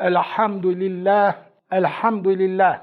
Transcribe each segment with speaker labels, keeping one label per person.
Speaker 1: Elhamdülillah, elhamdülillah.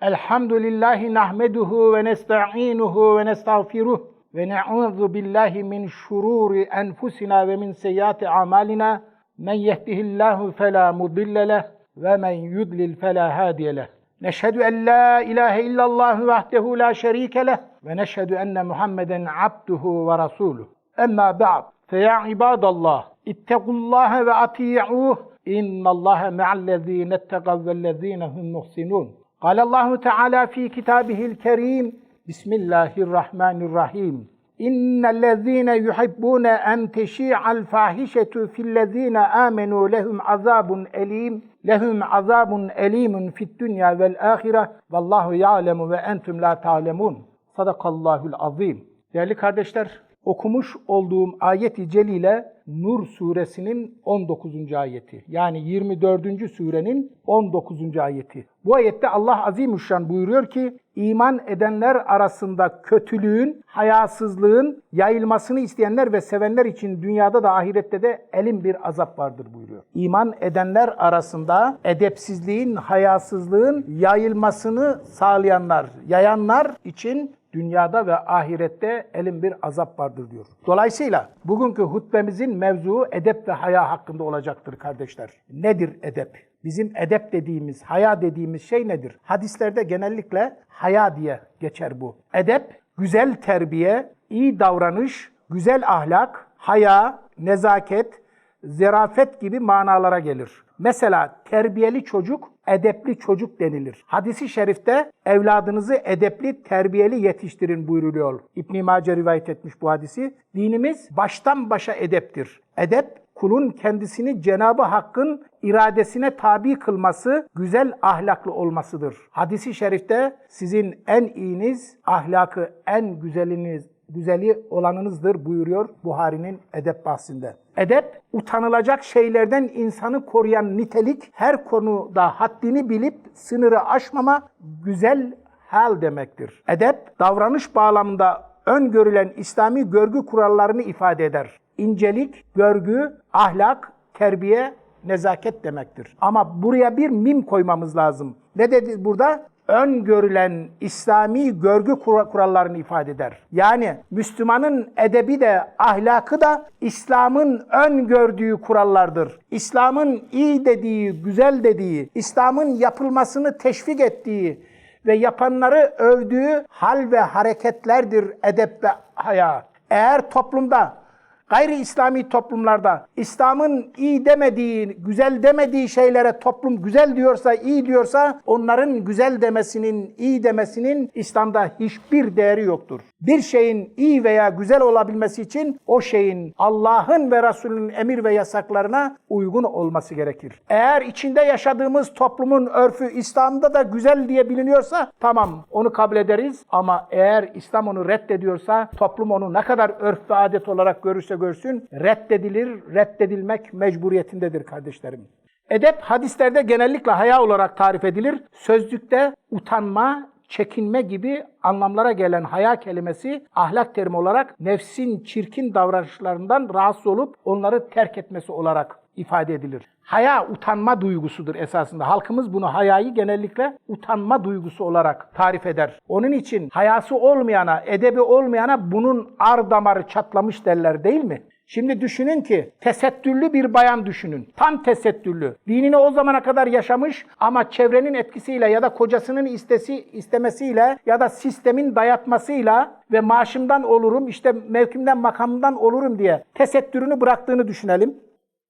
Speaker 1: Elhamdülillahi nahmeduhu ve nesta'inuhu ve nestağfiruh ve ne'udzu billahi min şururi enfusina ve min seyyiati amalina. Men yehdihillahu fela mudille ve men yudlil fela hadiye leh. Neşhedü en la ilahe illallah vahdehu la şerike leh ve neşhedü enne Muhammeden abduhu ve rasuluh. Emma ba'd. Feya ibadallah, ittekullaha ve ati'uh. İnnallaha ma'allezine ettegav vellezine hum muhsinun. قال الله تعالى في كتابه الكريم بسم الله الرحمن الرحيم إن الذين يحبون أن تشيع الفاحشة في الذين آمنوا لهم عذاب أليم لهم عذاب أليم في الدنيا والآخرة والله يعلم وأنتم لا تعلمون صدق الله العظيم Değerli kardeşler, okumuş olduğum ayet-i celile Nur suresinin 19. ayeti. Yani 24. surenin 19. ayeti. Bu ayette Allah Azimüşşan buyuruyor ki iman edenler arasında kötülüğün, hayasızlığın yayılmasını isteyenler ve sevenler için dünyada da ahirette de elin bir azap vardır buyuruyor. İman edenler arasında edepsizliğin, hayasızlığın yayılmasını sağlayanlar, yayanlar için dünyada ve ahirette elin bir azap vardır diyor. Dolayısıyla bugünkü hutbemizin mevzuu edep ve haya hakkında olacaktır kardeşler. Nedir edep? Bizim edep dediğimiz, haya dediğimiz şey nedir? Hadislerde genellikle haya diye geçer bu. Edep, güzel terbiye, iyi davranış, güzel ahlak, haya, nezaket, zerafet gibi manalara gelir. Mesela terbiyeli çocuk edepli çocuk denilir. Hadisi şerifte evladınızı edepli, terbiyeli yetiştirin buyruluyor. İbn Mace rivayet etmiş bu hadisi. Dinimiz baştan başa edeptir. Edep kulun kendisini Cenabı Hakk'ın iradesine tabi kılması, güzel ahlaklı olmasıdır. Hadisi şerifte sizin en iyiniz, ahlakı en güzeliniz, güzeli olanınızdır buyuruyor Buhari'nin edep bahsinde. Edep, utanılacak şeylerden insanı koruyan nitelik, her konuda haddini bilip sınırı aşmama, güzel hal demektir. Edep, davranış bağlamında öngörülen İslami görgü kurallarını ifade eder. İncelik, görgü, ahlak, terbiye, nezaket demektir. Ama buraya bir mim koymamız lazım. Ne dedi burada? Öngörülen İslami görgü kurallarını ifade eder. Yani Müslümanın edebi de ahlakı da İslam'ın öngördüğü kurallardır. İslam'ın iyi dediği, güzel dediği, İslam'ın yapılmasını teşvik ettiği ve yapanları övdüğü hal ve hareketlerdir edep ve haya. Eğer toplumda Gayri İslami toplumlarda İslam'ın iyi demediği, güzel demediği şeylere toplum güzel diyorsa, iyi diyorsa onların güzel demesinin, iyi demesinin İslam'da hiçbir değeri yoktur. Bir şeyin iyi veya güzel olabilmesi için o şeyin Allah'ın ve Resulünün emir ve yasaklarına uygun olması gerekir. Eğer içinde yaşadığımız toplumun örfü İslam'da da güzel diye biliniyorsa tamam onu kabul ederiz ama eğer İslam onu reddediyorsa toplum onu ne kadar örf ve adet olarak görürse görsün reddedilir, reddedilmek mecburiyetindedir kardeşlerim. Edep hadislerde genellikle haya olarak tarif edilir. Sözlükte utanma, çekinme gibi anlamlara gelen haya kelimesi ahlak terimi olarak nefsin çirkin davranışlarından rahatsız olup onları terk etmesi olarak ifade edilir. Haya utanma duygusudur esasında. Halkımız bunu hayayı genellikle utanma duygusu olarak tarif eder. Onun için hayası olmayana, edebi olmayana bunun ar damarı çatlamış derler değil mi? Şimdi düşünün ki tesettürlü bir bayan düşünün. Tam tesettürlü. Dinini o zamana kadar yaşamış ama çevrenin etkisiyle ya da kocasının istesi istemesiyle ya da sistemin dayatmasıyla ve maaşımdan olurum, işte mevkimden makamımdan olurum diye tesettürünü bıraktığını düşünelim.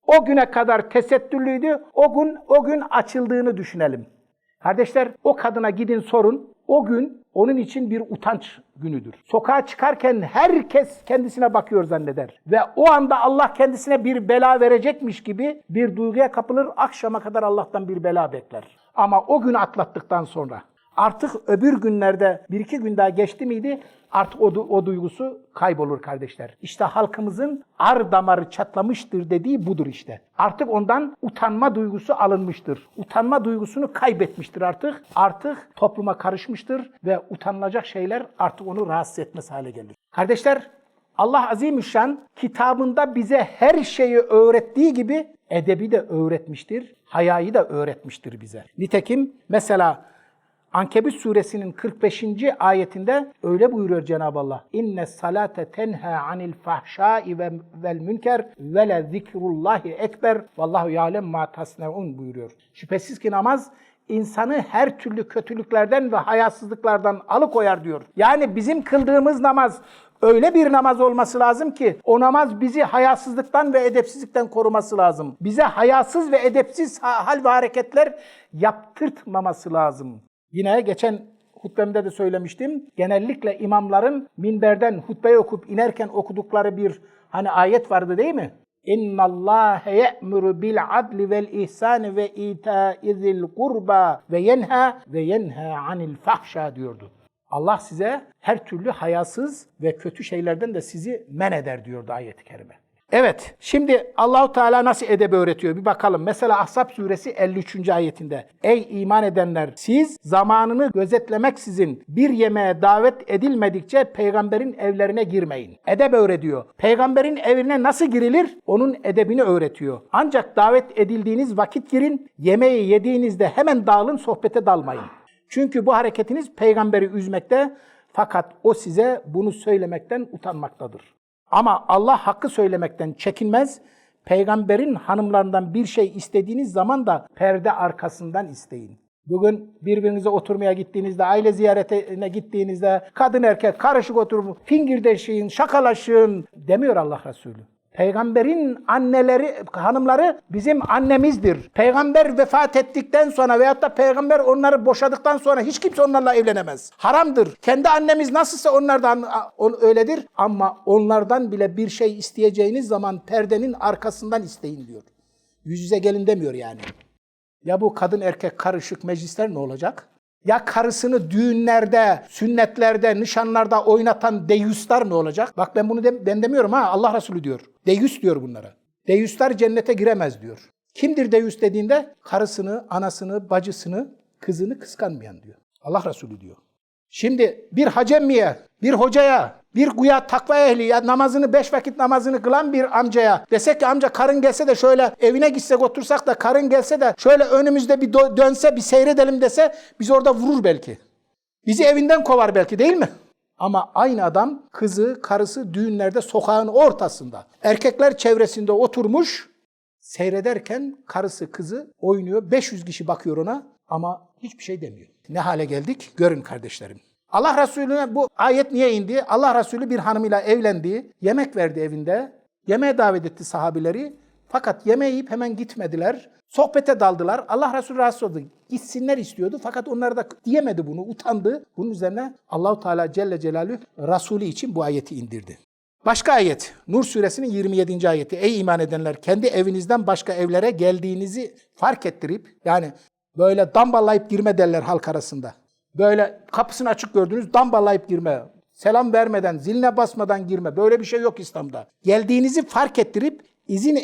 Speaker 1: O güne kadar tesettürlüydü. O gün o gün açıldığını düşünelim. Kardeşler o kadına gidin sorun. O gün onun için bir utanç günüdür. Sokağa çıkarken herkes kendisine bakıyor zanneder. Ve o anda Allah kendisine bir bela verecekmiş gibi bir duyguya kapılır. Akşama kadar Allah'tan bir bela bekler. Ama o günü atlattıktan sonra artık öbür günlerde bir iki gün daha geçti miydi artık o, o duygusu kaybolur kardeşler. İşte halkımızın ar damarı çatlamıştır dediği budur işte. Artık ondan utanma duygusu alınmıştır. Utanma duygusunu kaybetmiştir artık. Artık topluma karışmıştır ve utanılacak şeyler artık onu rahatsız etmez hale gelir. Kardeşler Allah Azimüşşan kitabında bize her şeyi öğrettiği gibi edebi de öğretmiştir, hayayı da öğretmiştir bize. Nitekim mesela Ankebut suresinin 45. ayetinde öyle buyuruyor Cenab-ı Allah. İnne salate tenha anil fahşai ve vel münker ve le zikrullahi ekber vallahu ya'lem ma tasneun buyuruyor. Şüphesiz ki namaz insanı her türlü kötülüklerden ve hayasızlıklardan alıkoyar diyor. Yani bizim kıldığımız namaz öyle bir namaz olması lazım ki o namaz bizi hayasızlıktan ve edepsizlikten koruması lazım. Bize hayasız ve edepsiz ha- hal ve hareketler yaptırtmaması lazım. Yine geçen hutbemde de söylemiştim. Genellikle imamların minberden hutbeyi okup inerken okudukları bir hani ayet vardı değil mi? İnna Allah ye'muru bil adli vel ihsani ve ita'izil kurba ve yenha ve yenha anil fahşa diyordu. Allah size her türlü hayasız ve kötü şeylerden de sizi men eder diyordu ayet-i kerime. Evet, şimdi Allahu Teala nasıl edebi öğretiyor bir bakalım. Mesela Ahzab suresi 53. ayetinde. Ey iman edenler, siz zamanını gözetlemeksizin bir yemeğe davet edilmedikçe peygamberin evlerine girmeyin. Edeb öğretiyor. Peygamberin evine nasıl girilir? Onun edebini öğretiyor. Ancak davet edildiğiniz vakit girin, yemeği yediğinizde hemen dağılın, sohbete dalmayın. Çünkü bu hareketiniz peygamberi üzmekte fakat o size bunu söylemekten utanmaktadır. Ama Allah hakkı söylemekten çekinmez. Peygamberin hanımlarından bir şey istediğiniz zaman da perde arkasından isteyin. Bugün birbirinize oturmaya gittiğinizde, aile ziyaretine gittiğinizde kadın erkek karışık oturup fingirdeşin, şakalaşın demiyor Allah Resulü. Peygamberin anneleri, hanımları bizim annemizdir. Peygamber vefat ettikten sonra veyahut da peygamber onları boşadıktan sonra hiç kimse onlarla evlenemez. Haramdır. Kendi annemiz nasılsa onlardan on- öyledir. Ama onlardan bile bir şey isteyeceğiniz zaman perdenin arkasından isteyin diyor. Yüz yüze gelin demiyor yani. Ya bu kadın erkek karışık meclisler ne olacak? Ya karısını düğünlerde, sünnetlerde, nişanlarda oynatan deyüsler ne olacak? Bak ben bunu de, ben demiyorum ha Allah Resulü diyor. Deyüs diyor bunlara. Deyüsler cennete giremez diyor. Kimdir deyüs dediğinde? Karısını, anasını, bacısını, kızını kıskanmayan diyor. Allah Resulü diyor. Şimdi bir hacemmiye, bir hocaya, bir güya takva ehli ya namazını beş vakit namazını kılan bir amcaya desek ki amca karın gelse de şöyle evine gitsek otursak da karın gelse de şöyle önümüzde bir dö- dönse bir seyredelim dese biz orada vurur belki. Bizi evinden kovar belki değil mi? Ama aynı adam kızı, karısı düğünlerde sokağın ortasında. Erkekler çevresinde oturmuş seyrederken karısı, kızı oynuyor. 500 kişi bakıyor ona ama hiçbir şey demiyor. Ne hale geldik? Görün kardeşlerim. Allah Resulüne bu ayet niye indi? Allah Resulü bir hanımıyla evlendi, yemek verdi evinde, yemeğe davet etti sahabileri. Fakat yemeği yiyip hemen gitmediler. Sohbete daldılar. Allah Resulü rahatsız oldu. Gitsinler istiyordu fakat onlar da diyemedi bunu, utandı. Bunun üzerine Allahu Teala Celle Celaluhu Resulü için bu ayeti indirdi. Başka ayet, Nur suresinin 27. ayeti. Ey iman edenler, kendi evinizden başka evlere geldiğinizi fark ettirip, yani böyle dambalayıp girme derler halk arasında. Böyle kapısını açık gördünüz, dambalayıp girme. Selam vermeden, ziline basmadan girme. Böyle bir şey yok İslam'da. Geldiğinizi fark ettirip, izin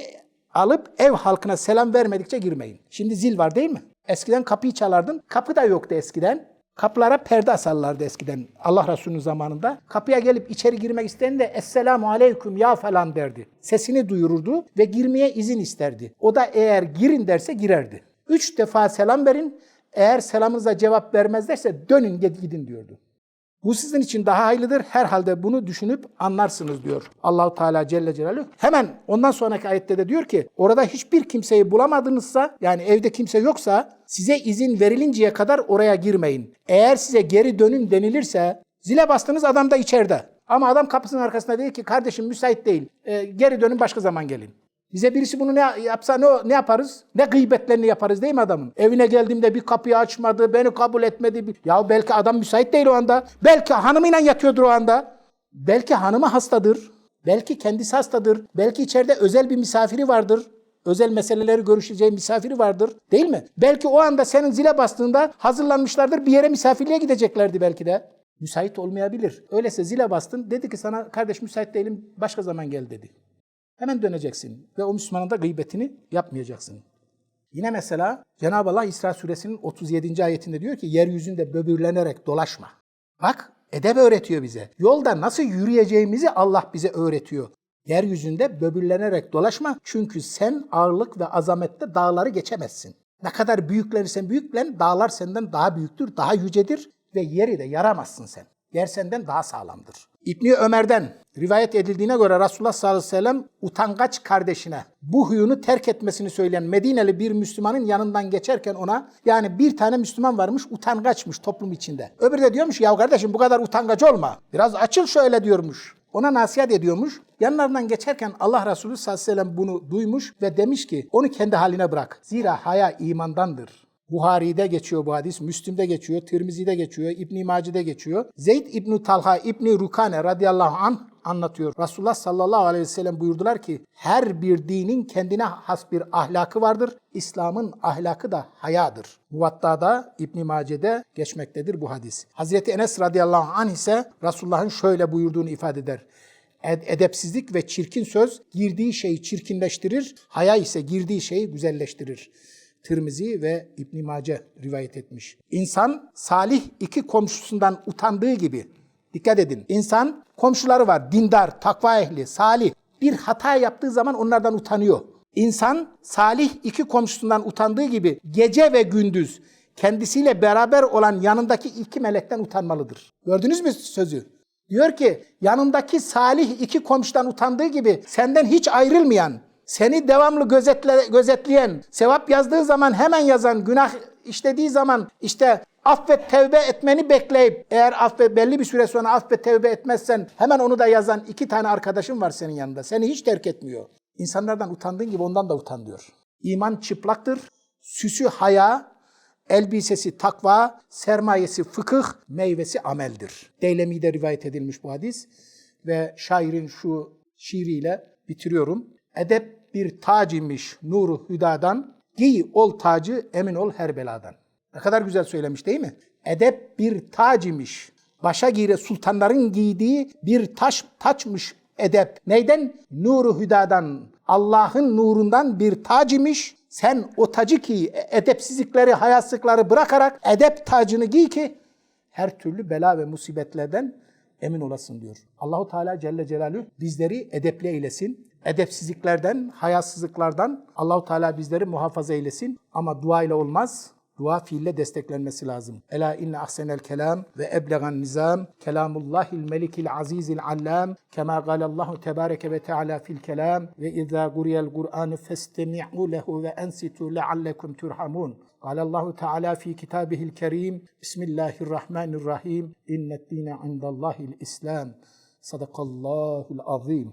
Speaker 1: alıp ev halkına selam vermedikçe girmeyin. Şimdi zil var değil mi? Eskiden kapıyı çalardın. Kapı da yoktu eskiden. Kapılara perde asarlardı eskiden Allah Resulü'nün zamanında. Kapıya gelip içeri girmek isteyen de Esselamu Aleyküm ya falan derdi. Sesini duyururdu ve girmeye izin isterdi. O da eğer girin derse girerdi. Üç defa selam verin. Eğer selamınıza cevap vermezlerse dönün gidin diyordu. Bu sizin için daha hayırlıdır. Herhalde bunu düşünüp anlarsınız diyor Allahu Teala Celle Celaluhu. Hemen ondan sonraki ayette de diyor ki orada hiçbir kimseyi bulamadınızsa yani evde kimse yoksa size izin verilinceye kadar oraya girmeyin. Eğer size geri dönün denilirse zile bastınız adam da içeride. Ama adam kapısının arkasında değil ki kardeşim müsait değil. Ee, geri dönün başka zaman gelin. Bize birisi bunu ne yapsa ne, ne yaparız? Ne gıybetlerini yaparız değil mi adamın? Evine geldiğimde bir kapıyı açmadı, beni kabul etmedi. Ya belki adam müsait değil o anda. Belki hanımıyla yatıyordur o anda. Belki hanımı hastadır. Belki kendisi hastadır. Belki içeride özel bir misafiri vardır. Özel meseleleri görüşeceği misafiri vardır. Değil mi? Belki o anda senin zile bastığında hazırlanmışlardır. Bir yere misafirliğe gideceklerdi belki de. Müsait olmayabilir. Öyleyse zile bastın. Dedi ki sana kardeş müsait değilim başka zaman gel dedi. Hemen döneceksin ve o Müslümanın da gıybetini yapmayacaksın. Yine mesela Cenab-ı Allah İsra suresinin 37. ayetinde diyor ki yeryüzünde böbürlenerek dolaşma. Bak edep öğretiyor bize. Yolda nasıl yürüyeceğimizi Allah bize öğretiyor. Yeryüzünde böbürlenerek dolaşma. Çünkü sen ağırlık ve azamette dağları geçemezsin. Ne kadar büyüklenirsen büyüklen, dağlar senden daha büyüktür, daha yücedir ve yeri de yaramazsın sen. Yer senden daha sağlamdır. İbni Ömer'den rivayet edildiğine göre Resulullah sallallahu aleyhi ve sellem utangaç kardeşine bu huyunu terk etmesini söyleyen Medineli bir Müslümanın yanından geçerken ona yani bir tane Müslüman varmış utangaçmış toplum içinde. Öbürü de diyormuş ya kardeşim bu kadar utangaç olma. Biraz açıl şöyle diyormuş. Ona nasihat ediyormuş. Yanlarından geçerken Allah Resulü sallallahu aleyhi ve sellem bunu duymuş ve demiş ki onu kendi haline bırak. Zira haya imandandır. Buhari'de geçiyor bu hadis, Müslim'de geçiyor, Tirmizi'de geçiyor, İbn Mace'de geçiyor. Zeyd İbn Talha İbn Rukane radıyallahu anh anlatıyor. Resulullah sallallahu aleyhi ve sellem buyurdular ki her bir dinin kendine has bir ahlakı vardır. İslam'ın ahlakı da hayadır. Muvatta'da İbn Mace'de geçmektedir bu hadis. Hazreti Enes radıyallahu anh ise Resulullah'ın şöyle buyurduğunu ifade eder. Ed- edepsizlik ve çirkin söz girdiği şeyi çirkinleştirir, haya ise girdiği şeyi güzelleştirir. Tirmizi ve İbn Mace rivayet etmiş. İnsan salih iki komşusundan utandığı gibi dikkat edin. İnsan komşuları var. Dindar, takva ehli, salih. Bir hata yaptığı zaman onlardan utanıyor. İnsan salih iki komşusundan utandığı gibi gece ve gündüz kendisiyle beraber olan yanındaki iki melekten utanmalıdır. Gördünüz mü sözü? Diyor ki yanındaki salih iki komşudan utandığı gibi senden hiç ayrılmayan, seni devamlı gözetle, gözetleyen, sevap yazdığı zaman hemen yazan, günah işlediği zaman işte affet tevbe etmeni bekleyip eğer affet belli bir süre sonra affet tevbe etmezsen hemen onu da yazan iki tane arkadaşın var senin yanında. Seni hiç terk etmiyor. İnsanlardan utandığın gibi ondan da utan diyor. İman çıplaktır, süsü haya, elbisesi takva, sermayesi fıkıh, meyvesi ameldir. Deylemi'de rivayet edilmiş bu hadis ve şairin şu şiiriyle bitiriyorum. Edep bir tac imiş nuru hüdadan, giy ol tacı emin ol her beladan. Ne kadar güzel söylemiş değil mi? Edep bir tac imiş. Başa giyre sultanların giydiği bir taş taçmış edep. Neyden? Nuru hüdadan. Allah'ın nurundan bir tac imiş. Sen o tacı ki edepsizlikleri, hayasızlıkları bırakarak edep tacını giy ki her türlü bela ve musibetlerden emin olasın diyor. Allahu Teala Celle Celaluhu bizleri edepli eylesin Edepsizliklerden, hayasızlıklardan Allahu Teala bizleri muhafaza eylesin. Ama dua ile olmaz. Dua fiille desteklenmesi lazım. Ela inne ahsenel kelam ve eblegan nizam kelamullahil melikil azizil allam kema galallahu tebareke ve teala fil kelam ve izâ guriyel Kur'an festemi'u lehu ve ensitu leallekum turhamun. قال الله تعالى في كتابه الكريم بسم الله الرحمن الرحيم إن الدين عند الله الإسلام صدق الله العظيم